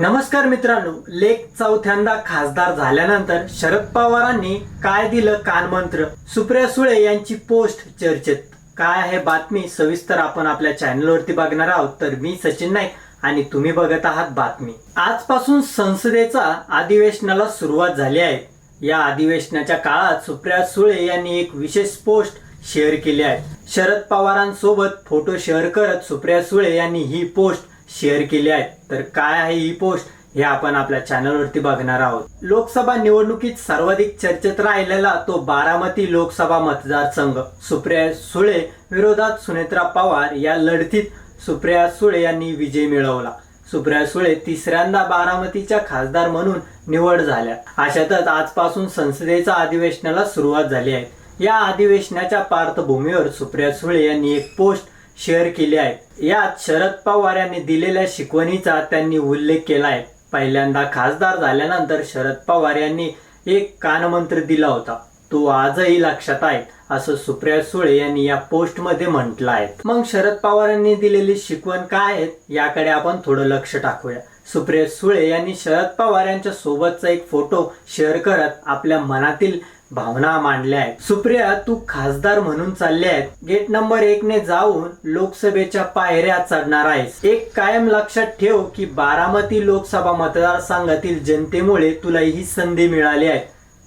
नमस्कार मित्रांनो लेख चौथ्यांदा खासदार झाल्यानंतर शरद पवारांनी काय दिलं कानमंत्र सुप्रिया सुळे यांची पोस्ट चर्चेत. काय आहे बातमी? सविस्तर आपण आपल्या चॅनलवरती बघणार आहोत. तर मी सचिन नाईक आणि तुम्ही बघत आहात बातमी. आजपासून संसदेचा अधिवेशनाला सुरुवात झाली आहे. या अधिवेशनाच्या काळात सुप्रिया सुळे यांनी एक विशेष पोस्ट शेअर केली आहे. शरद पवारांसोबत फोटो शेअर करत सुप्रिया सुळे यांनी ही पोस्ट शेअर केली आहेत. तर काय आहे ही पोस्ट हे आपण आपल्या चॅनलवरती बघणार आहोत. लोकसभा निवडणुकीत सर्वाधिक चर्चेत राहिलेला तो बारामती लोकसभा मतदारसंघ. सुप्रिया सुळे विरोधात सुनेत्रा पवार या लढतीत सुप्रिया सुळे यांनी विजय मिळवला. सुप्रिया सुळे तिसऱ्यांदा बारामतीच्या खासदार म्हणून निवड झाल्या. अशातच आजपासून संसदेच्या अधिवेशनाला सुरुवात झाली आहे. या अधिवेशनाच्या पार्श्वभूमीवर सुप्रिया सुळे यांनी एक पोस्ट शेअर केली आहे. यात शरद पवार यांनी दिलेल्या शिकवणीचा त्यांनी उल्लेख केला आहे. पहिल्यांदा खासदार झाल्यानंतर शरद पवार यांनी एक कानमंत्र दिला होता. तो आजही लक्षात आहे असं सुप्रिया सुळे यांनी या पोस्टमध्ये म्हटलं आहे. मग शरद पवार यांनी दिलेली शिकवण काय आहेत याकडे आपण थोडं लक्ष टाकूया. सुप्रिया सुळे यांनी शरद पवार यांच्या सोबतचा एक फोटो शेअर करत आपल्या मनातील भावना मांडल्या आहेत सुप्रिया तू खासदार म्हणून चालले आहेत गेट नंबर एक ने जाऊन लोकसभेच्या पायऱ्या चढणार आहेस. एक कायम लक्षात ठेव की बारामती लोकसभा मतदारसंघातील जनतेमुळे तुला ही संधी मिळाली आहे.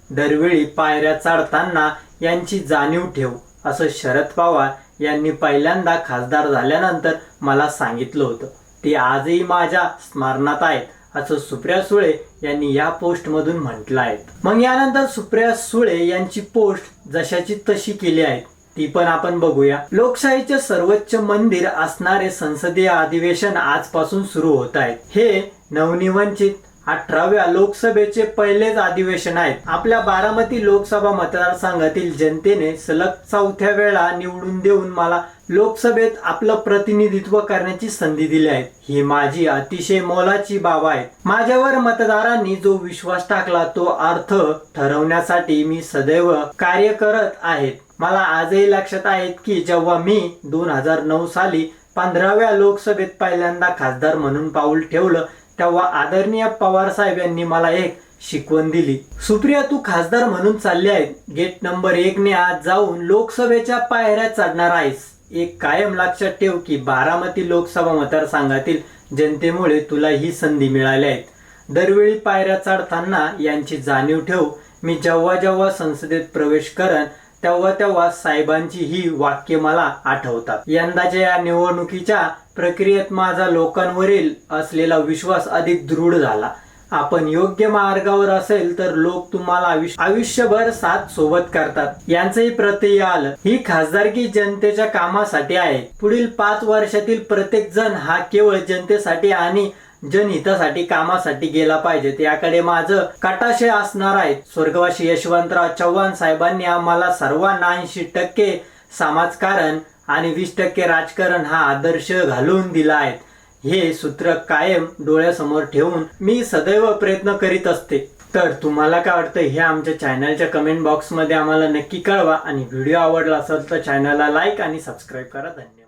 दरवेळी पायऱ्या चढताना यांची जाणीव ठेव असं शरद पवार यांनी पहिल्यांदा खासदार झाल्यानंतर मला सांगितलं होतं. ते आजही माझ्या स्मरणात आहेत. असं सुप्रिया सुळे यांनी या पोस्ट मधून म्हटलं आहे मग यानंतर सुप्रिया सुळे यांची पोस्ट जशाची तशी केली आहे ती पण आपण बघूया. लोकशाहीचे सर्वोच्च मंदिर असणारे संसदीय अधिवेशन आजपासून सुरू होत आहे. हे नवनिवंचित अठराव्या लोकसभेचे पहिलेच अधिवेशन आहे. आपल्या बारामती लोकसभा मतदारसंघातील जनतेने सलग चौथ्या वेळा निवडून देऊन मला लोकसभेत आपलं प्रतिनिधित्व करण्याची संधी दिली आहे. ही माझी अतिशय मोलाची बाब आहे. माझ्यावर मतदारांनी जो विश्वास टाकला तो अर्थ ठरवण्यासाठी मी सदैव कार्य करत आहेत मला आजही लक्षात आहेत की जेव्हा मी दोन हजार नऊ साली पंधराव्या लोकसभेत पहिल्यांदा खासदार म्हणून पाऊल ठेवलं तेव्हा आदरणीय पवार साहेब यांनी मला एक शिकवण दिली. सुप्रिया तू खासदार म्हणून चालले आहेत गेट नंबर एक ने आज जाऊन लोकसभेच्या पायऱ्या चढणार आहेस. एक कायम लक्षात ठेव की बारामती लोकसभा मतदारसंघातील जनतेमुळे तुला ही संधी मिळाली आहेत. दरवेळी पायऱ्या चढताना यांची जाणीव ठेव. मी जेव्हा जेव्हा संसदेत प्रवेश करन तेव्हा तेव्हा साहेबांची ही वाक्य मला आठवतात. यंदाच्या या निवडणुकीच्या प्रक्रियेत माझा लोकांवरील असलेला विश्वास अधिक दृढ झाला. आपण योग्य मार्गावर असेल तर लोक तुम्हाला आयुष्य- आयुष्यभर साथ सोबत करतात. यांचंही प्रत्यय आलं. ही खासदारकी जनतेच्या कामासाठी आहे. पुढील पाच वर्षातील प्रत्येक जण हा केवळ जनतेसाठी आणि जनहितासाठी कामासाठी गेला पाहिजे. याकडे माझं कटाशय असणार आहे. स्वर्गवासी यशवंतराव चव्हाण साहेबांनी आम्हाला सर्वांना ऐंशी टक्के समाजकारण आणि वीस टक्के राजकारण हा आदर्श घालून दिला आहे. हे सूत्र कायम डोळ्यासमोर ठेवून मी सदैव प्रयत्न करीत असते. तर तुम्हाला काय वाटतं हे आमच्या चॅनलच्या कमेंट बॉक्समध्ये आम्हाला नक्की कळवा आणि व्हिडिओ आवडला असेल तर चॅनलला लाईक आणि सबस्क्राईब करा. धन्यवाद.